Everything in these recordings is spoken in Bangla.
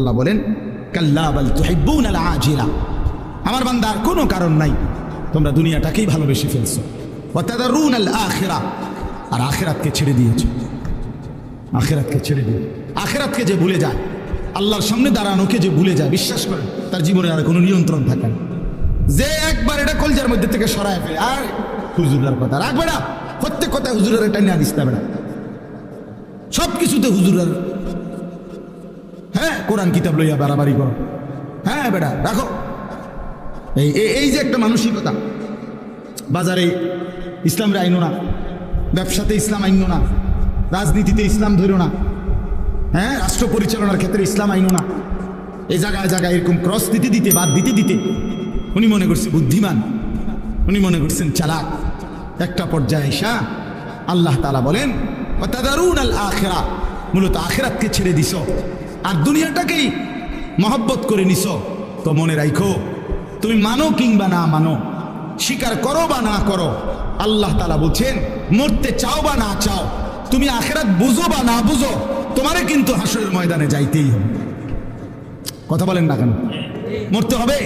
আল্লাহ বলেন আজিলা আমার বান্দার কোনো কারণ নাই। তোমরা দুনিয়াটাকেই ভালোবেসে ফেলছো। আখিরা আর আখিরাতকে ছেড়ে দিয়েছ। আখেরাতকে ছেড়ে দিয়ে আখেরাতকে যে ভুলে যায়, আল্লাহর সামনে দাঁড়ানোকে যে ভুলে যায়, বিশ্বাস করে, তার জীবনে আর কোনো নিয়ন্ত্রণ থাকে না। যে একবার এটা কলজার মধ্যে থেকে সরায় ফেলে আর হুজুরের কথা রাখবে না। প্রত্যেক কথায় হুজুরের এটা নিয়ে দিস না সব কিছুতে হুজুরের হ্যাঁ? কোরআন কিতাব লইয়া বাড়াবাড়ি করো। হ্যাঁ বেটা, রাখো। এই, এই- যে একটা মানসিকতা, বাজারে ইসলামের আইনো না, ব্যবসাতে ইসলাম আইনো না, রাজনীতিতে ইসলাম ধরো না হ্যাঁ? রাষ্ট্র পরিচালনার ক্ষেত্রে ইসলাম আইনো না, এই জায়গায় জায়গায় এরকম ক্রস দিতে দিতে, বাদ দিতে দিতে, উনি মনে করছে বুদ্ধিমান, উনি মনে করছেন চালাক। একটা পর্যায়ে এসা আল্লাহ তালা বলেন মূলত আখেরাতকে ছেড়ে দিছ। আর দুনিয়াটাকেই মহব্বত করে নিছ। তো মনে রাখো তুমি মানো কিংবা না মানো, স্বীকার করো বা না করো, আল্লাহ তালা বলছেন, মরতে চাও বা না চাও, তুমি আখেরাত বুঝো বা না বুঝো, তোমারে কিন্তু হাসরের ময়দানে যাইতেই হবে। কথা বলেন না কেন? মরতে হবে?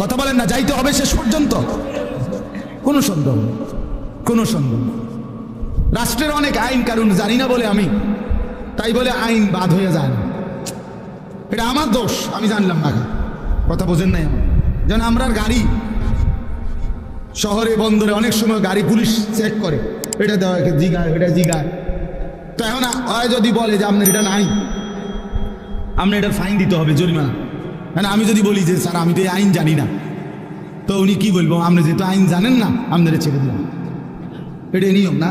কথা বলেন না, যাইতে হবে শেষ পর্যন্ত? কোনো সন্দেহ কোনো সন্দেহ রাষ্ট্রের অনেক আইন কারণ জানি না বলে আমি, তাই বলে আইন বাদ হয়ে যায় না। এটা আমার দোষ, আমি জানলাম না কথা বোঝেন নাই আমার। যেন আমরা গাড়ি, শহরে, বন্দরে অনেক সময় গাড়ি পুলিশ চেক করে। এটা দেওয়া জিগায়, এটা জিগায়। তো এখন হয় যদি বলে যে আপনার এটা নাই আপনি এটার ফাইন দিতে হবে জরিমানা। মানে আমি যদি বলি যে, স্যার, আমি তো এই আইন জানি না। তো উনি কি বলব? আপনি যেহেতু আইন জানেন না আপনারা ছেড়ে দিলাম। এটা নিয়ম না?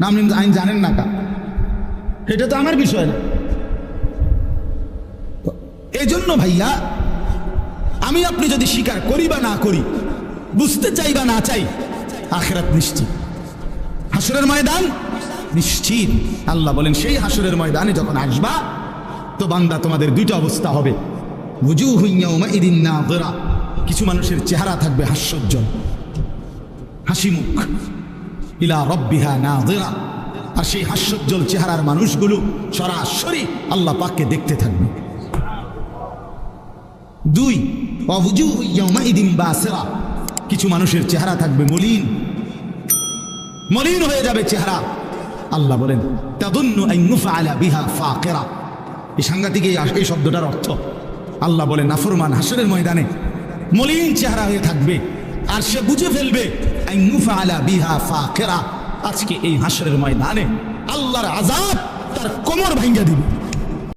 না, আপনি আইন জানেন না কা? এটা তো আমার বিষয় না। তো এই জন্য ভাইয়া, আমি আপনি যদি স্বীকার করি বা না করি, বুঝতে চাই বা না চাই, আখেরাত নিশ্চিত। হাসরের ময়দান? নিশ্চিত। আল্লাহ বলেন, সেই হাসরের ময়দানে যখন আসবা, তো বান্দা, তোমাদের দুইটা অবস্থা হবে। বুঝু হুইয়াউমা ইদিন না দরা কিছু মানুষের চেহারা থাকবে হাস্যোজ্জ্বল। হাসি মুখ ইলা রব্বিহা না দরা আর সেই হাস্যোজ্জ্বল চেহারার মানুষগুলো সরাসরি আল্লাহ পাককে দেখতে থাকবে। দুই বাসেরা। কিছু মানুষের চেহারা থাকবে মলিন। মলিন হয়ে যাবে চেহারা। আল্লাহ বলেন বিহা এই সাংঘাতিক এই শব্দটার অর্থ, আল্লাহ বলেন, নাফরমান হাসরের ময়দানে মলিন চেহারা হয়ে থাকবে, আর সে বুঝে ফেলবে বিহা আজকে এই হাসরের ময়দানে আল্লাহর আজাদ তার কোমর ভেঙে দিবে।